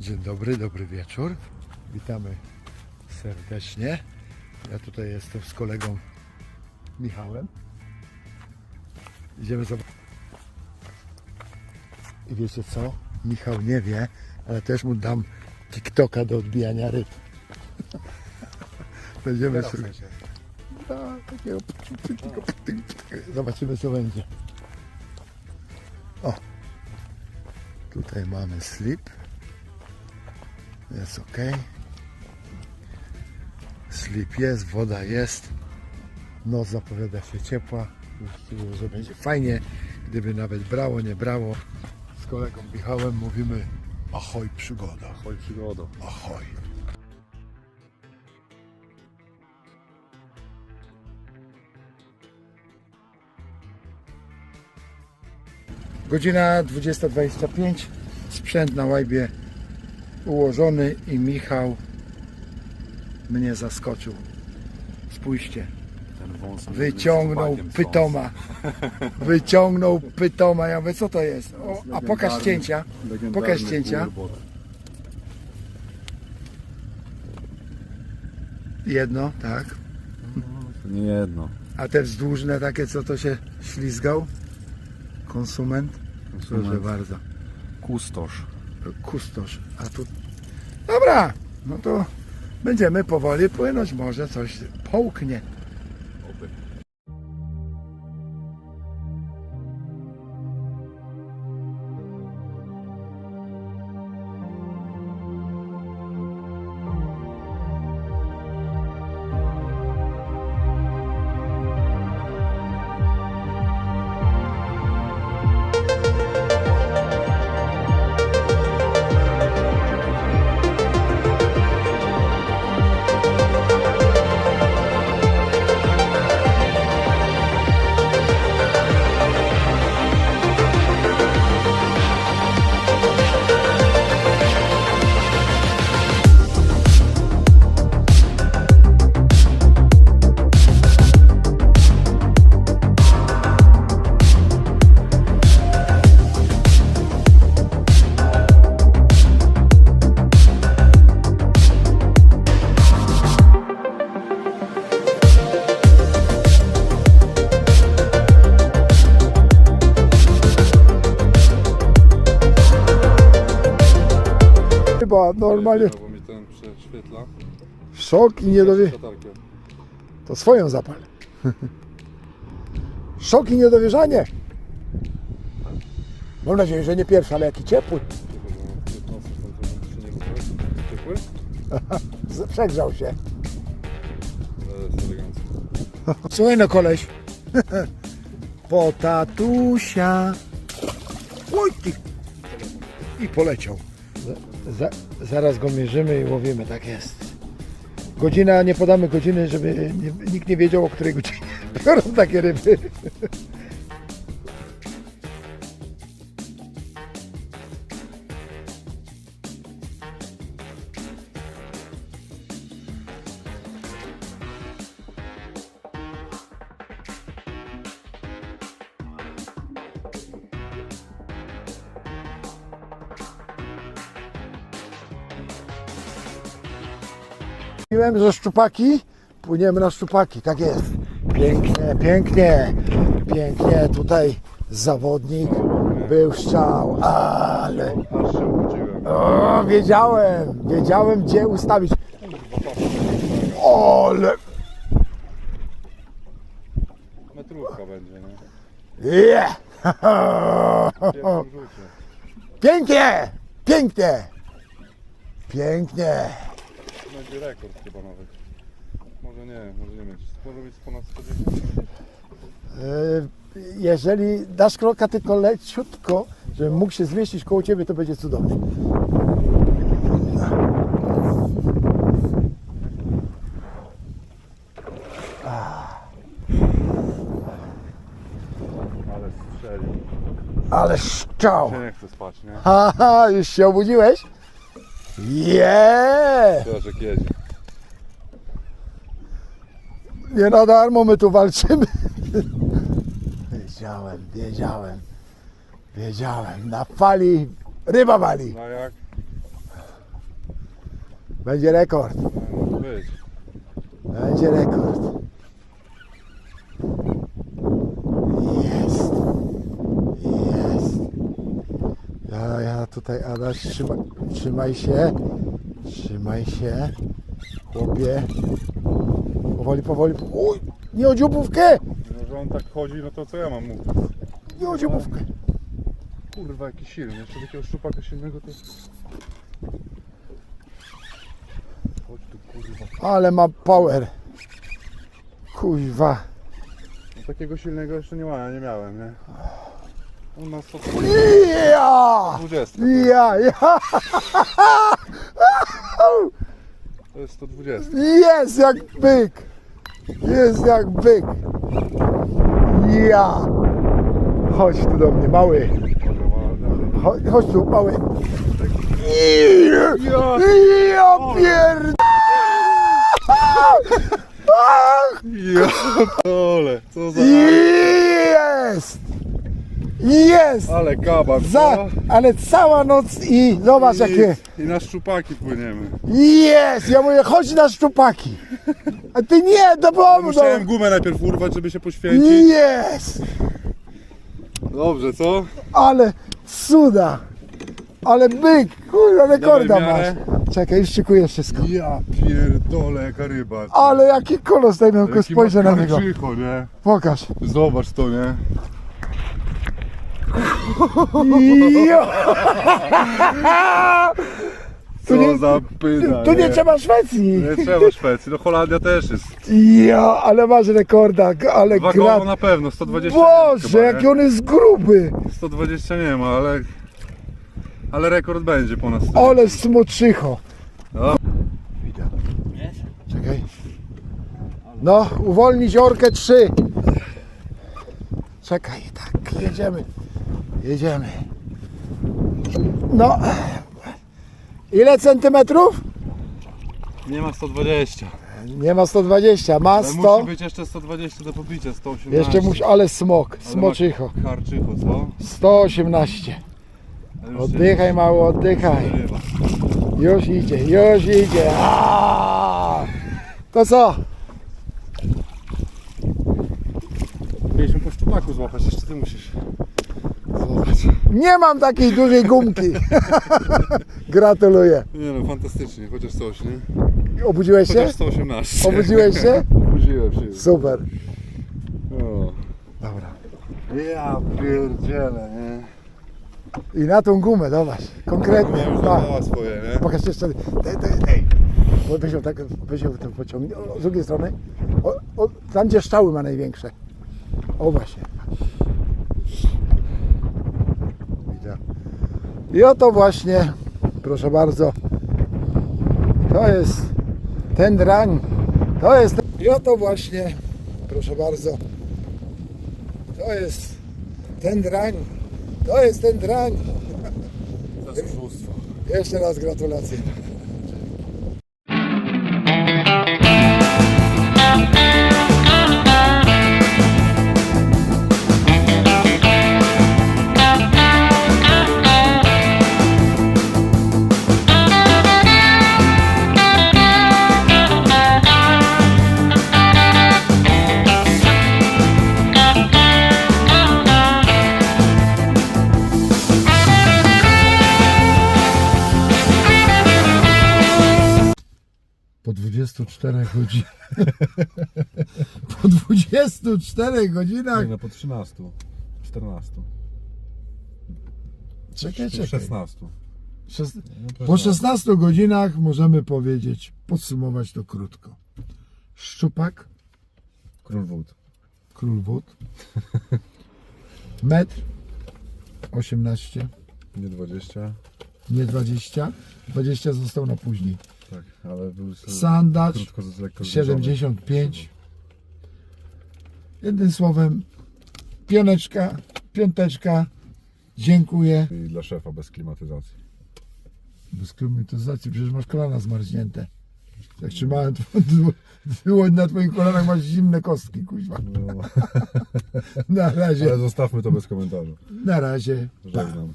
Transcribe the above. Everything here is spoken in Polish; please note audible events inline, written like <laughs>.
Dzień dobry, dobry wieczór. Witamy serdecznie. Ja tutaj jestem z kolegą Michałem. Idziemy zobaczyć. I wiecie co? Michał nie wie, ale też mu dam TikToka do odbijania ryb. <laughs> Będziemy sobie. Pytyka. Zobaczymy co będzie. O! Tutaj mamy slip. Jest ok. Slip jest, woda jest. Noc zapowiada się ciepła. Myślę, że będzie fajnie. Gdyby nawet brało, nie brało. Z kolegą Michałem mówimy ahoj przygoda. Chodź przygodą. Ahoj. Godzina 20.25. Sprzęt na łajbie ułożony i Michał mnie zaskoczył. Spójrzcie, wyciągnął pytoma. <laughs> Wyciągnął pytoma. Ja mówię, co to jest? O, a pokaż cięcia. Pokaż cięcia. Jedno, tak. Nie jedno. A te wzdłużne takie, co to się ślizgał? Konsument? Proszę bardzo. Kustosz. Kustosz. A tu... Dobra, no to będziemy powoli płynąć. Może coś połknie. Normalnie Bo mi ten prześwietla. szok i. Latarkę. To swoją zapal. Szok i niedowierzanie. Mam nadzieję, że nie pierwszy, ale jaki ciepły. Tylko, że 15 tam to się nie rozumie. Ciepły? Z- <laughs> Przegrzał się. Ale jest elegancko. <laughs> Słuchaj no koleś. <laughs> Po tatusia. Oj ty. I poleciał. Za, zaraz go mierzymy i łowimy, tak jest. Godzina, nie podamy godziny, żeby nie, nikt nie wiedział o której godzinie <laughs> biorą takie ryby. Mówiłem, że szczupaki, płyniemy na szczupaki, tak jest. Pięknie, pięknie, pięknie. Tutaj zawodnik był strzał, ale o, wiedziałem, wiedziałem gdzie ustawić. Ale Metrówka będzie, nie? yeah. Pięknie, pięknie, pięknie. Będzie rekord chyba nawet. Może nie, może nie mieć. Może być ponad 110. E, Jeżeli dasz kroka tylko leciutko, żeby mógł się zmieścić koło ciebie, to będzie cudownie. Ale strzelił. Ale szczał! Się nie chce spać, nie? Haha, już się obudziłeś? Yeah! Jedzie. Nie na darmo my tu walczymy. Wiedziałem, wiedziałem, wiedziałem. Na fali ryba wali. No jak? Będzie rekord. Może być. Będzie rekord. Jest. Jest. Ja, ja tutaj, Adaś, trzymaj, trzymaj się. Trzymaj się. Chłopie. Powoli, powoli. Uj, nie o dziubówkę! No, że on tak chodzi, no to co ja mam mówić? Nie o dziubówkę. Kurwa, jaki silny. Jeszcze takiego szczupaka silnego to... Chodź tu, kurwa. Ale ma power. Kuźwa. No, takiego silnego jeszcze nie ma, ja nie miałem, nie? On ma 100... Ja! 120. Ja, ja! To jest 120. Jest jak byk! Jest jak byk! Ja! Chodź tu do mnie, mały! Chodź, chodź tu, mały! Ja, ja pierd... Ja <laughs> dole, co za... Jest! Jest! Ale kaban, Za, co? ale cała noc i zobacz jakie... I, I na szczupaki płyniemy. Jest! Ja mówię, chodź na szczupaki! A ty nie, do domu! Musiałem gumę najpierw urwać, żeby się poświęcić. Jest! Dobrze, co? Ale cuda! Ale byk! Kurwa, rekorda Dawaj masz! miarę. Czekaj, już szykuję wszystko. Ja pierdolę, jaka ryba. Ale jaki kolor daj mi tylko Jaki spojrzę na niego. karczycho, nie? Pokaż. Zobacz to, nie? Jo! Co nie- za pyna, Tu nie trzeba Szwecji! Nie trzeba Szwecji, no Holandia też jest. Ja, ale masz rekorda, ale Wagowo gra... na pewno, 120 Boże, chyba, jaki on jest gruby! 120 nie ma, ale... Ale rekord będzie po nas. Ale smoczycho. No. Widzę. Czekaj. No, uwolnić orkę 3. Czekaj, tak, jedziemy. Jedziemy. No. Ile centymetrów? Nie ma 120. Nie ma 120, ma Ale 100. musi być jeszcze 120 do pobicia, 118. Jeszcze musi, ale smok, Ale smoczycho. ma Harczycho, co? 118. Ale już Oddychaj mało, oddychaj. się wyrywa. Już idzie, już idzie. Aaaa! To co? Mieliśmy po szczupaku złapać, jeszcze ty musisz. Zobacz. Nie mam takiej dużej gumki. <laughs> Gratuluję. Nie no, fantastycznie, chociaż coś, nie? Obudziłeś się? Chociaż 118. Obudziłeś się? <laughs> Obudziłem się. Super. O. Dobra. Ja pierdzielę, nie? I na tą gumę, zobacz. Konkretnie. Ja już Tak. dawała swoje, nie? Pokaż jeszcze. Dej, dej, dej. Bo Weź ją tak, weź ją ten pociągnie. O, Z drugiej strony. O, o, tam gdzie szczały ma największe. O właśnie. Widzę. I oto właśnie, proszę bardzo, to jest ten drań. To jest. I oto właśnie, proszę bardzo, to jest ten drań. To jest ten drań. To jest oszustwo. Jeszcze raz gratulacje. Po 24 godzinach. <laughs> po 24 godzinach. no po 13, 14, Czekaj, czekaj. 16. Szes... No Po 16 godzinach możemy powiedzieć, podsumować to krótko. Szczupak, Król wód. król wód, metr 18, Nie 20. nie 20, 20 został na później. Tak, ale był z- Sandacz krótko, z lekko 75. Jednym słowem, pioneczka, piąteczka, dziękuję. I dla szefa bez klimatyzacji. Bez klimatyzacji, przecież masz kolana zmarznięte. Jak trzymałem <laughs> dłoń na twoich kolanach, masz zimne kostki, kuźwa. No, <laughs> Na razie, ale zostawmy to bez komentarza. na razie. Żegnam.